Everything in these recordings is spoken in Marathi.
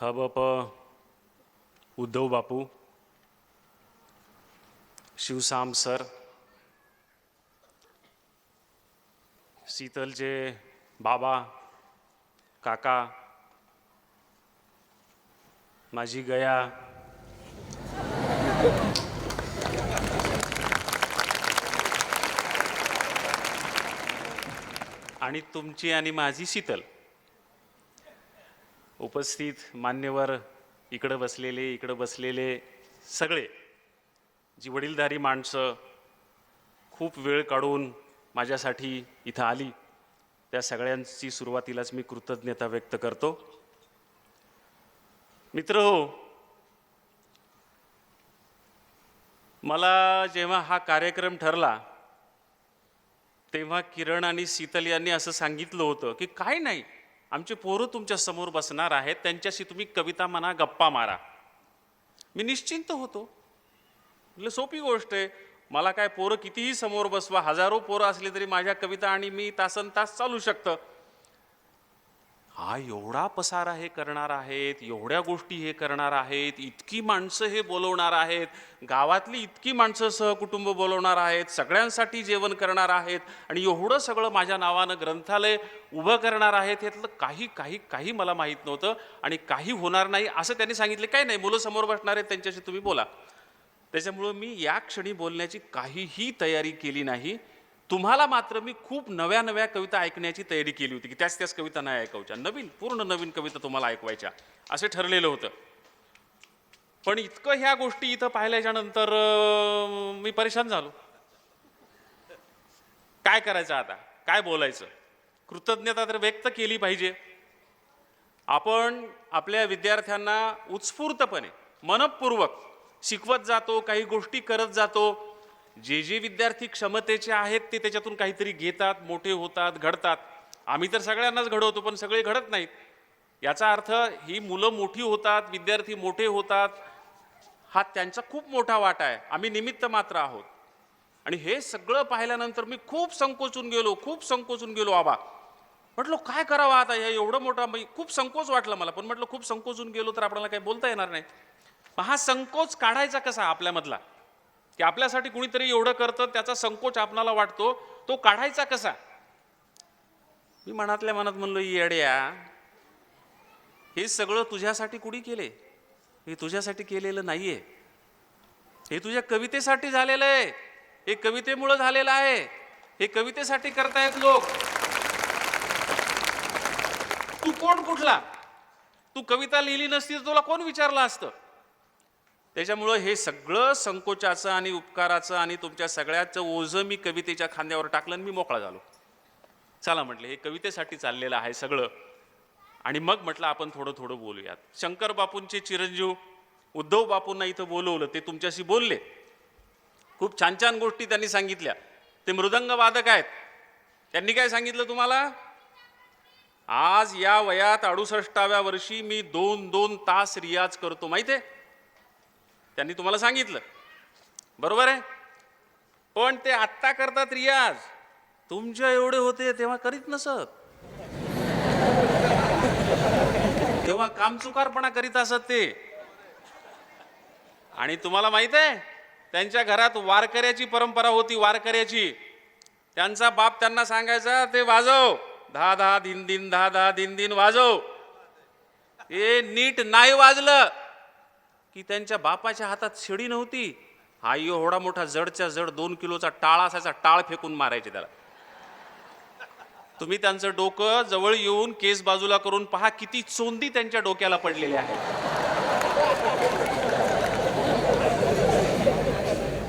हबप उद्धव बापू शिवसाम सर शीतलचे बाबा काका माझी गया. आणि तुमची आणि माझी शीतल. उपस्थित मान्यवर इकडं बसलेले इकडं बसलेले सगळे जी वडीलधारी माणसं खूप वेळ काढून माझ्यासाठी इथं आली त्या सगळ्यांची सुरुवातीलाच मी कृतज्ञता व्यक्त करतो. मित्र हो मला जेव्हा हा कार्यक्रम ठरला तेव्हा किरण आणि शीतल यांनी असं सांगितलं होतं की काय नाही आमचे पोरं तुमच्यासमोर बसणार आहेत त्यांच्याशी तुम्ही कविता म्हणा गप्पा मारा. मी निश्चिंत होतो. म्हटलं सोपी गोष्ट आहे. मला काय पोरं कितीही समोर बसवा हजारो पोरं असले तरी माझ्या कविता आणि मी तासन तास चालू शकतं. हा एवढा पसारा हे करणार आहेत एवढ्या गोष्टी हे करणार आहेत इतकी माणसं हे बोलवणार आहेत गावातली इतकी माणसं सहकुटुंब बोलवणार आहेत सगळ्यांसाठी जेवण करणार आहेत आणि एवढं सगळं माझ्या नावानं ग्रंथालय उभं करणार आहेत यातलं काही काही काही मला माहीत नव्हतं आणि काही होणार नाही असं त्यांनी सांगितलं. काही नाही मुलं समोर बसणार आहेत त्यांच्याशी तुम्ही बोला. त्याच्यामुळं मी या क्षणी बोलण्याची काहीही तयारी केली नाही. तुम्हाला मात्र मी खूप नव्या नव्या कविता ऐकण्याची तयारी केली होती की त्याच त्याच कविता नाही ऐकवच्या नवीन पूर्ण नवीन कविता तुम्हाला ऐकवायच्या असे ठरलेलं होतं. पण इतकं ह्या गोष्टी इथं पाहिल्याच्या नंतर मी परेशान झालो. काय करायचं आता? काय बोलायचं? कृतज्ञता तर व्यक्त केली पाहिजे. आपण आपल्या विद्यार्थ्यांना उत्स्फूर्तपणे मनपूर्वक शिकवत जातो काही गोष्टी करत जातो जे जे विद्यार्थी क्षमतेचे आहेत ते त्याच्यातून काहीतरी घेतात मोठे होतात घडतात. आम्ही तर सगळ्यांनाच घडवतो पण सगळे घडत नाहीत. याचा अर्थ ही मुलं मोठी होतात विद्यार्थी मोठे होतात हा त्यांचा खूप मोठा वाटा आहे. आम्ही निमित्त मात्र आहोत. आणि हे सगळं पाहिल्यानंतर मी खूप संकोचून गेलो खूप संकोचून गेलो आबा. म्हटलं काय करावं आता? हे एवढं मोठा म्हणजे खूप संकोच वाटला मला. पण म्हटलं खूप संकोचून गेलो तर आपल्याला काही बोलता येणार नाही. हा संकोच काढायचा कसा आपल्यामधला? की आपल्यासाठी कुणीतरी एवढं करतं त्याचा संकोच आपणाला वाटतो तो काढायचा कसा? मी मनातल्या मनात म्हणलो येड्या हे सगळं तुझ्यासाठी कुणी केले? हे तुझ्यासाठी केलेलं नाहीये. हे तुझ्या कवितेसाठी झालेलं आहे. हे कवितेमुळं झालेलं आहे. हे कवितेसाठी करतायत लोक. तू कोण कुठला? तू कविता लिहिली नसती तर तुला कोण विचारलं असतं? त्याच्यामुळं हे सगळं संकोचाचं आणि उपकाराचं आणि तुमच्या सगळ्याचं ओझं मी कवितेच्या खांद्यावर टाकलं आणि मी मोकळा झालो. चला म्हटलं हे कवितेसाठी चाललेलं आहे सगळं. आणि मग म्हटलं आपण थोडं थोडं बोलूयात. शंकर बापूंचे चिरंजीव उद्धव बापूंना इथं बोलवलं ते तुमच्याशी बोलले. खूप छान छान गोष्टी त्यांनी सांगितल्या. ते मृदंग वादक आहेत. त्यांनी काय सांगितलं तुम्हाला? आज या वयात अडुसष्टाव्या वर्षी मी दोन दोन तास रियाज करतो माहिती आहे त्यांनी तुम्हाला सांगितलं. बरोबर आहे? पण ते आत्ता करतात रियाज. तुमच्या एवढे होते तेव्हा करीत नसत. तेव्हा कामचुकारपणा करीत असत ते. आणि तुम्हाला माहीत आहे त्यांच्या घरात वारकऱ्याची परंपरा होती वारकऱ्याची. त्यांचा बाप त्यांना सांगायचा ते वाजव. दहा दहा दिन दिन दहा दहा दिन दिन वाजव. ते नीट नाही वाजलं. की त्यांच्या बापाच्या हातात शिडी नव्हती. हा एवढा मोठा जडच्या जड दोन किलोचा टाळ असायचा टाळ फेकून मारायचे त्याला. तुम्ही त्यांचं डोकं जवळ येऊन केस बाजूला करून पहा किती चोंदी त्यांच्या डोक्याला पडलेली आहे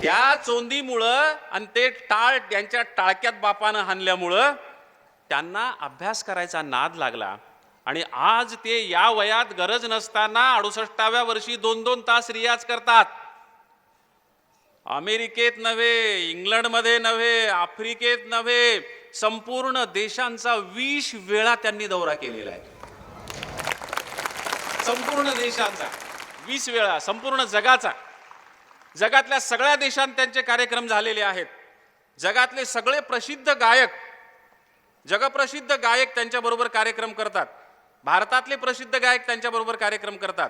त्या चोंदीमुळं आणि ते टाळ त्यांच्या टाळक्यात बापानं हाणल्यामुळं त्यांना अभ्यास करायचा नाद लागला. आणि आज ते या वयात गरज नसताना अडुसष्टाव्या वर्षी दोन दोन तास रियाज करतात. अमेरिकेत नव्हे इंग्लंडमध्ये नव्हे आफ्रिकेत नव्हे संपूर्ण देशांचा वीस वेळा त्यांनी दौरा केलेला आहे. संपूर्ण देशांचा वीस वेळा संपूर्ण जगाचा. जगातल्या सगळ्या देशांत त्यांचे कार्यक्रम झालेले आहेत. जगातले सगळे प्रसिद्ध गायक जगप्रसिद्ध गायक त्यांच्याबरोबर कार्यक्रम करतात. भारतातले प्रसिद्ध गायक त्यांच्याबरोबर कार्यक्रम करतात.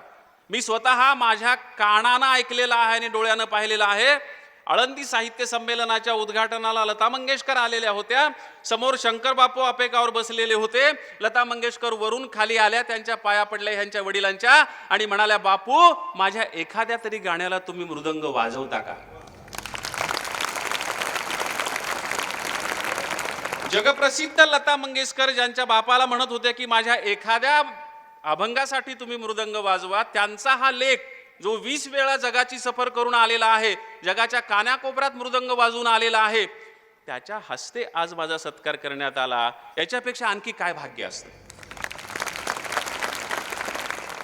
मी स्वतः माझ्या कानानं ऐकलेला आहे आणि डोळ्यानं पाहिलेलं आहे. आळंदी साहित्य संमेलनाच्या उद्घाटनाला लता मंगेशकर आलेल्या होत्या. समोर शंकर बापू आपेकावर बसलेले होते. लता मंगेशकर वरून खाली आल्या त्यांच्या पाया पडल्या ह्यांच्या वडिलांच्या आणि म्हणाल्या बापू माझ्या एखाद्या तरी गाण्याला तुम्ही मृदंग वाजवता का? जगप्रसिद्ध लता मंगेशकर ज्यांच्या बापाला म्हणत होत्या की माझ्या एखाद्या अभंगासाठी तुम्ही मृदंग वाजवा त्यांचा हा लेख जो वीस वेळा जगाची सफर करून आलेला आहे जगाच्या कानाकोपऱ्यात मृदंग वाजवून आलेला आहे त्याच्या हस्ते आज माझा सत्कार करण्यात आला. याच्यापेक्षा आणखी काय भाग्य असतं?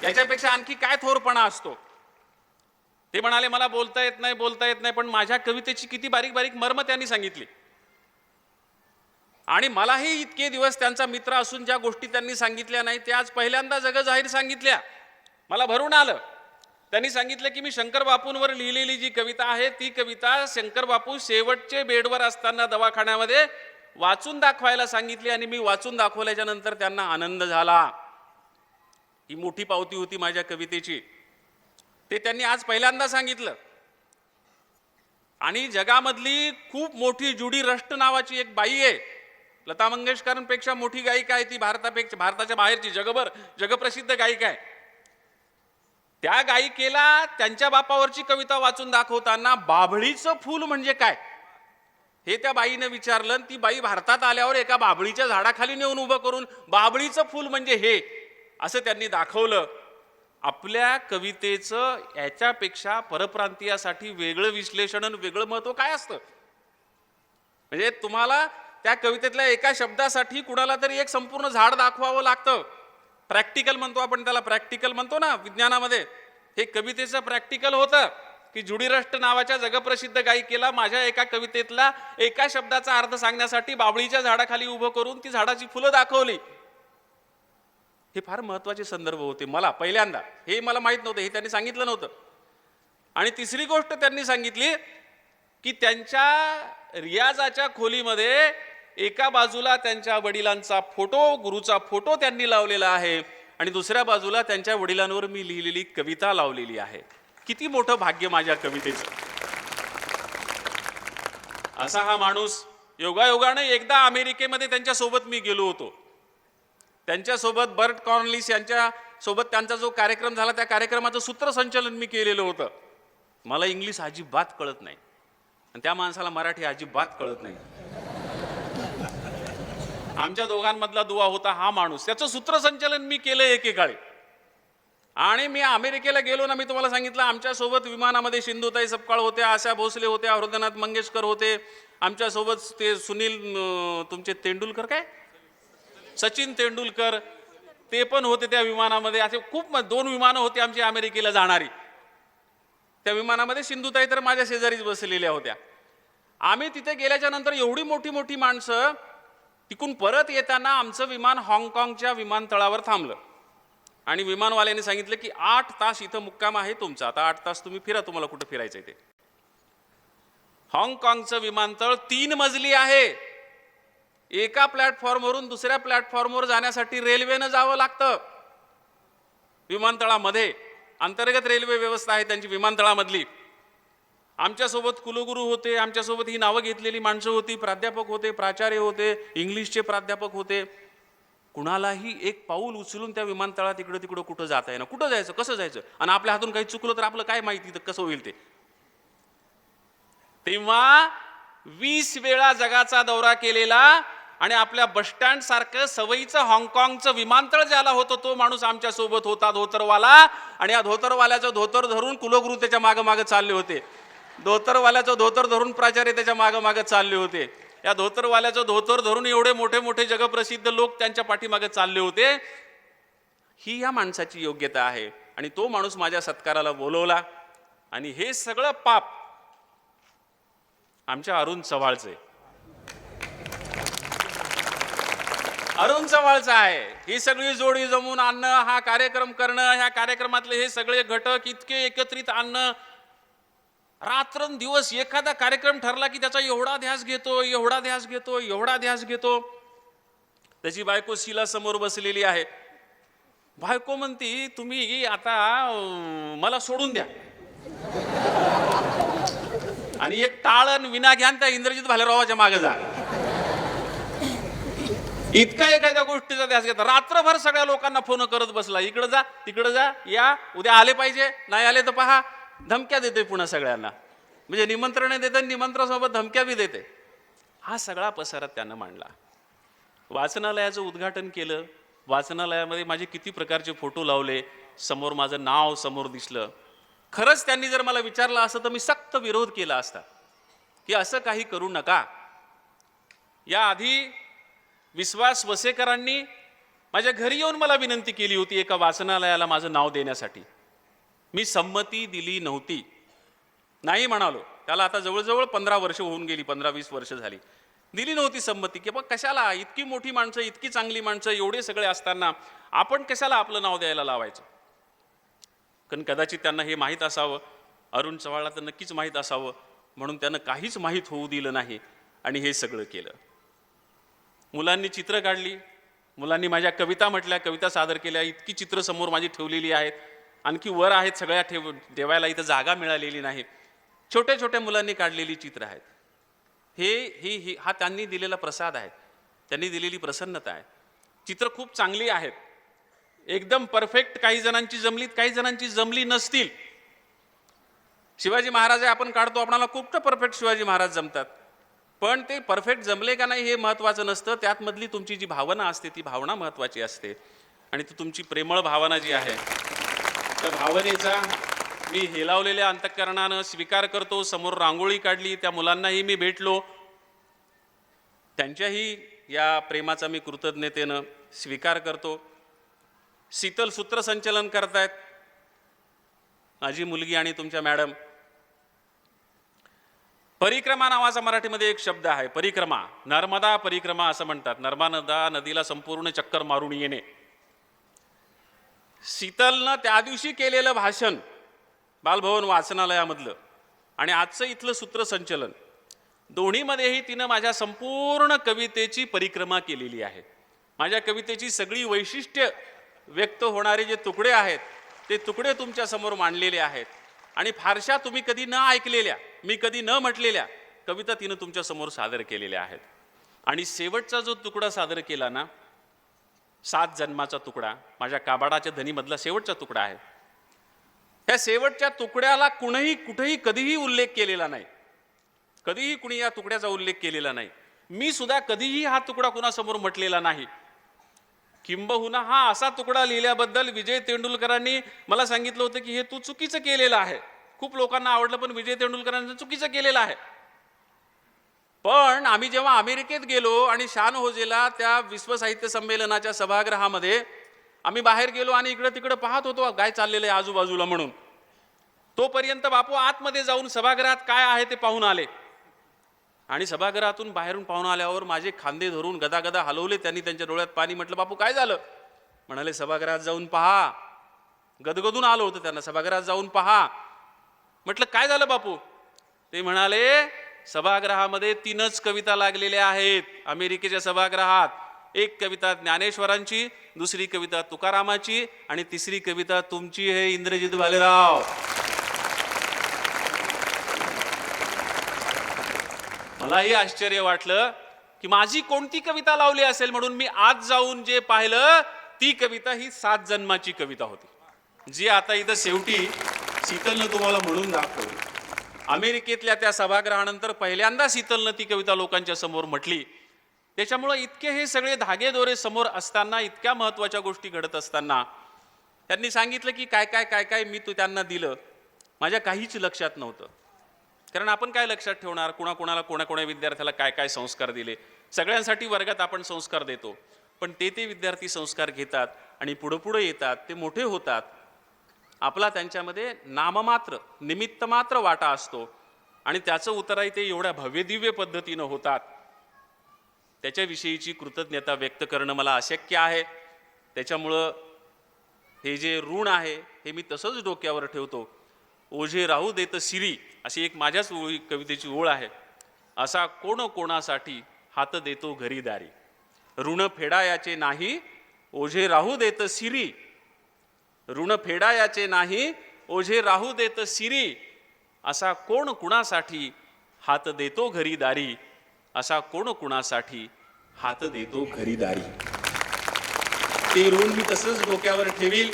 याच्यापेक्षा आणखी काय थोरपणा असतो? ते म्हणाले मला बोलता येत नाही बोलता येत नाही पण माझ्या कवितेची किती बारीक बारीक मर्म त्यांनी सांगितली. आणि मलाही इतके दिवस त्यांचा मित्र असून ज्या गोष्टी त्यांनी सांगितल्या नाही त्या आज पहिल्यांदा जग जाहीर सांगितल्या. मला भरून आलं. त्यांनी सांगितलं की मी शंकर बापूंवर लिहिलेली जी कविता आहे ती कविता शंकर बापू शेवटचे बेडवर असताना दवाखान्यामध्ये वाचून दाखवायला सांगितली आणि मी वाचून दाखवल्याच्या नंतर त्यांना आनंद झाला. ही मोठी पावती होती माझ्या कवितेची. ते त्यांनी आज पहिल्यांदा सांगितलं. आणि जगामधली खूप मोठी जुडी रष्ट नावाची एक बाई आहे लता मंगेशकरांपेक्षा मोठी गायिका आहे ती भारतापेक्षा भारताच्या बाहेरची जगभर जगप्रसिद्ध गायिका आहे. त्या गायिकेला त्यांच्या बापावरची कविता वाचून दाखवताना बाभळीचं फूल म्हणजे काय? हे त्या बाईनं विचारलं आणि ती बाई भारतात आल्यावर एका बाभळीच्या झाडाखाली नेऊन उभं करून बाभळीचं फूल म्हणजे हे असं त्यांनी दाखवलं. आपल्या कवितेचं याच्यापेक्षा परप्रांतीयासाठी वेगळं विश्लेषण आणि वेगळं महत्त्व काय असतं? म्हणजे तुम्हाला त्या कवितेतल्या एका शब्दासाठी कुणाला तरी एक संपूर्ण झाड दाखवावं लागतं. प्रॅक्टिकल म्हणतो आपण त्याला. प्रॅक्टिकल म्हणतो ना विज्ञानामध्ये. हे कवितेचं प्रॅक्टिकल होतं की जुडीरष्ट नावाच्या जगप्रसिद्ध गायिकेला माझ्या एका कवितेतला एका शब्दाचा अर्थ सांगण्यासाठी बाबळीच्या झाडाखाली उभं करून ती झाडाची फुलं दाखवली. हे फार महत्त्वाचे संदर्भ होते मला पहिल्यांदा. हे मला माहीत नव्हतं हे त्यांनी सांगितलं नव्हतं. आणि तिसरी गोष्ट त्यांनी सांगितली की त्यांच्या रियाजाच्या खोलीमध्ये एका बाजूला त्यांच्या वडिलांचा फोटो गुरुचा फोटो त्यांनी लावलेला आहे आणि दुसऱ्या बाजूला त्यांच्या वडिलांवर मी लिहिलेली कविता लावलेली आहे. किती मोठं भाग्य माझ्या कवितेचं. असा हा माणूस योगायोगाने एकदा अमेरिकेमध्ये त्यांच्यासोबत मी गेलो होतो. त्यांच्यासोबत बर्ट कॉर्नलिस यांच्या सोबत त्यांचा जो कार्यक्रम झाला त्या कार्यक्रमाचं सूत्रसंचलन मी केलेलं होतं. मला इंग्लिश अजिबात कळत नाही. आणि त्या माणसाला मराठी अजिबात कळत नाही. आमच्या दोघांमधला दुवा होता हा माणूस. त्याचं सूत्रसंचलन मी केलं एकेकाळी. आणि मी अमेरिकेला गेलो ना मी तुम्हाला सांगितलं आमच्यासोबत विमानामध्ये सिंधुताई सपकाळ होत्या आशा भोसले होत्या हृदयनाथ मंगेशकर होते आमच्यासोबत ते सुनील तुमचे तेंडुलकर काय? सचिन तेंडुलकर ते पण होते त्या विमानामध्ये. असे खूप दोन विमानं होती आमची अमेरिकेला जाणारी. त्या विमानामध्ये सिंधुताई तर माझ्या शेजारीच बसलेल्या होत्या. आम्ही तिथे गेल्याच्यानंतर एवढी मोठी मोठी माणसं तिकून परत येताना आमचं विमान हाँगकाँगच्या विमानतळावर थांबलं. आणि विमानवाल्याने सांगितलं की आठ तास इथं मुक्काम आहे तुमचा. आता आठ तास तुम्ही फिरा तुम्हाला कुठं फिरायचं ते. हाँगकाँगचं विमानतळ तीन मजली आहे. एका प्लॅटफॉर्मवरून दुसऱ्या प्लॅटफॉर्मवर जाण्यासाठी रेल्वेनं जावं लागतं. विमानतळामध्ये अंतर्गत रेल्वे व्यवस्था आहे त्यांची विमानतळामधली. आमच्यासोबत कुलगुरू होते आमच्यासोबत ही नावं घेतलेली माणसं होती प्राध्यापक होते प्राचार्य होते इंग्लिशचे प्राध्यापक होते. कुणालाही एक पाऊल उचलून त्या विमानतळात इकडं तिकडं कुठं जाता येणं कुठं जायचं कसं जायचं? आणि आपल्या हातून काही चुकलं तर आपलं काय माहिती तर कसं होईल ते? तेव्हा वीस वेळा जगाचा दौरा केलेला आणि आपल्या बसस्टँड सारखं सवयीचं हाँगकाँगचं विमानतळ ज्याला होतं तो माणूस आमच्यासोबत होता धोतरवाला. आणि या धोतरवाल्याचं धोतर धरून कुलगुरू त्याच्या मागं मागं चालले होते. धोतरवाल्याचं धोतर धरून प्राचार्य त्याच्या मागं मागं चालले होते. या धोतरवाल्याचं धोतर धरून एवढे मोठे मोठे जगप्रसिद्ध लोक त्यांच्या पाठीमागे चालले होते. ही या माणसाची योग्यता आहे आणि तो माणूस माझ्या सत्काराला बोलवला. आणि हे सगळं पाप आमच्या अरुण चव्हाळचे. आहे अरुण चव्हाळचं आहे. ही सगळी जोडी जमून आणणं हा कार्यक्रम करणं ह्या कार्यक्रमातले हे सगळे घटक इतके एकत्रित आणणं रात्रंदिवस एखादा कार्यक्रम ठरला की त्याचा एवढा ध्यास घेतो एवढा ध्यास घेतो एवढा ध्यास घेतो. त्याची बायको शिला समोर बसलेली आहे. बायको म्हणती तुम्ही आता मला सोडून द्या. आणि एक टाळण विना घ्यान त्या इंद्रजित भालेरावाच्या मागे जा. इतका एखाद्या गोष्टीचा ध्यास घेता रात्रभर सगळ्या लोकांना फोन करत बसला. इकडं जा तिकडं जा या उद्या आले पाहिजे नाही आले तर पहा. धमक्या देते पुन्हा सगळ्यांना. म्हणजे निमंत्रण देते निमंत्रणासोबत धमक्या बी देते हा सगळा पसारा त्यानं मांडला. वाचनालयाचं उद्घाटन केलं. वाचनालयामध्ये माझे किती प्रकारचे फोटो लावले. समोर माझं नाव समोर दिसलं. खरंच त्यांनी जर मला विचारलं असं तर मी सक्त विरोध केला असता. की असं काही करू नका. याआधी विश्वास वसेकरांनी माझ्या घरी येऊन मला विनंती केली होती एका वाचनालयाला माझं नाव देण्यासाठी. मी संमती दिली नव्हती. नाही म्हणालो. त्याला आता जवळजवळ पंधरा वर्ष होऊन गेली पंधरा वीस वर्ष झाली. दिली नव्हती संमती. की बघ कशाला? इतकी मोठी माणसं इतकी चांगली माणसं एवढे सगळे असताना आपण कशाला आपलं नाव द्यायला लावायचं? कारण कदाचित त्यांना हे माहीत असावं. अरुण चव्हाळला तर नक्कीच माहीत असावं. म्हणून त्यानं काहीच माहीत होऊ दिलं नाही आणि हे सगळं केलं. मुलांनी चित्र काढली. मुलांनी माझ्या कविता म्हटल्या कविता सादर केल्या. इतकी चित्र समोर माझी ठेवलेली आहेत. आणखी वर आहेत सगळ्या ठेव ठेवायला इथं जागा मिळालेली नाही. छोट्या छोट्या मुलांनी काढलेली चित्र आहेत. हे ही ही हा त्यांनी दिलेला प्रसाद आहे. त्यांनी दिलेली प्रसन्नता आहे. चित्र खूप चांगली आहेत. एकदम परफेक्ट काही जणांची जमलीत काही जणांची जमली नसतील. शिवाजी महाराज आपण काढतो आपणाला खूप परफेक्ट शिवाजी महाराज जमतात. पण ते परफेक्ट जमले का नाही हे महत्त्वाचं नसतं. त्यातमधली तुमची जी भावना असते ती भावना महत्त्वाची असते. आणि ती तुमची प्रेमळ भावना जी आहे त्या भावनेचा मी हेलावलेल्या अंतःकरणानं स्वीकार करतो समोर रांगोळी काढली त्या मुलांनाही मी भेटलो. त्यांच्याही या प्रेमाचा मी कृतज्ञतेनं स्वीकार करतो. शीतल सूत्रसंचलन करतायत. माझी मुलगी आणि तुमच्या मॅडम. परिक्रमा नावाचा मराठीमध्ये एक शब्द आहे परिक्रमा. नर्मदा परिक्रमा असं म्हणतात. नर्मदा नदीला संपूर्ण चक्कर मारून येणे. शीतलनं त्या दिवशी केलेलं भाषण बालभवन वाचनालयामधलं आणि आजचं इथलं सूत्रसंचलन. दोन्हीमध्येही तिनं माझ्या संपूर्ण कवितेची परिक्रमा केलेली आहे. माझ्या कवितेची सगळी वैशिष्ट्य व्यक्त होणारे जे तुकडे आहेत ते तुकडे तुमच्यासमोर मांडलेले आहेत आणि फारशा तुम्ही कधी न ऐकलेल्या मी कधी न म्हटलेल्या कविता तिनं तुमच्यासमोर सादर केलेल्या आहेत. आणि शेवटचा जो तुकडा सादर केला ना सात जन्माचा तुकडा माझ्या काबाडाच्या धनीमधला शेवटचा तुकडा आहे. ह्या शेवटच्या तुकड्याला कुणीही कुठेही कधीही उल्लेख केलेला नाही. कधीही कुणी या तुकड्याचा उल्लेख केलेला नाही. मी सुद्धा कधीही हा तुकडा कुणासमोर म्हटलेला नाही. किंबहुना हा असा तुकडा लिहिल्याबद्दल विजय तेंडुलकरांनी मला सांगितलं होतं की हे तू चुकीचं केलेलं आहे. खूप लोकांना आवडलं पण विजय तेंडुलकरांनी चुकीचं केलेलं आहे. पण आम्ही जेव्हा अमेरिकेत गेलो आणि शान होजेला त्या विश्व साहित्य संमेलनाच्या सभागृहामध्ये आम्ही बाहेर गेलो आणि इकडं तिकडं पाहत होतो काय चाललेलं आहे आजूबाजूला? म्हणून. तोपर्यंत बापू आतमध्ये जाऊन सभागृहात काय आहे ते पाहून आले. आणि सभागृहातून बाहेरून पाहून आल्यावर माझे खांदे धरून गदा गदा हलवले त्यांनी त्यांच्या डोळ्यात पाणी म्हटलं बापू काय झालं? म्हणाले सभागृहात जाऊन पहा. गदगदून आलो होतं त्यांना सभागृहात जाऊन पहा. म्हटलं काय झालं बापू? ते म्हणाले सभागृहामध्ये तीनच कविता लागलेल्या आहेत. अमेरिकेच्या सभागृहात एक कविता ज्ञानेश्वरांची दुसरी कविता तुकारामाची आणि तिसरी कविता तुमची हे इंद्रजित भालेराव मलाही आश्चर्य वाटलं की माझी कोणती कविता लावली असेल म्हणून मी आज जाऊन जे पाहिलं ती कविता ही सात जन्माची कविता होती. जी आता इथं शेवटी शीतलनं तुम्हाला म्हणून दाखवली. अमेरिकेतल्या त्या सभागृहानंतर पहिल्यांदा शीतलनं ती कविता लोकांच्या समोर म्हटली. त्याच्यामुळं इतके हे सगळे धागेदोरे समोर असताना इतक्या महत्त्वाच्या गोष्टी घडत असताना त्यांनी सांगितलं की काय काय काय काय मी तू त्यांना दिलं माझ्या काहीच लक्षात नव्हतं. कारण आपण काय लक्षात ठेवणार? कुणाकुणाला कोणाकोणा विद्यार्थ्याला काय काय संस्कार दिले? सगळ्यांसाठी वर्गात आपण संस्कार देतो. पण ते ते विद्यार्थी संस्कार घेतात आणि पुढं पुढं येतात ते मोठे होतात. आपला त्यांच्यामध्ये नाममात्र निमित्तमात्र वाटा असतो. आणि त्याचं उतराई ते एवढ्या भव्यदिव्य पद्धतीनं होतात. त्याच्याविषयीची कृतज्ञता व्यक्त करणं मला अशक्य आहे. त्याच्यामुळं हे जे ऋण आहे हे मी तसंच डोक्यावर ठेवतो. ओझे राहू देत सिरी अशी एक माझ्याच ओळी कवितेची ओळ आहे. असा कोण कोणासाठी हात देतो घरीदारी ऋण फेडायाचे नाही ओझे राहू देत सिरी ऋण फेडायाचे नाही ओझे राहू देत सिरी. असा कोण कुणासाठी हात देतो घरी दारी? असा कोण कुणासाठी हात देतो घरी दारी? ते ऋण मी तसंच डोक्यावर ठेवील.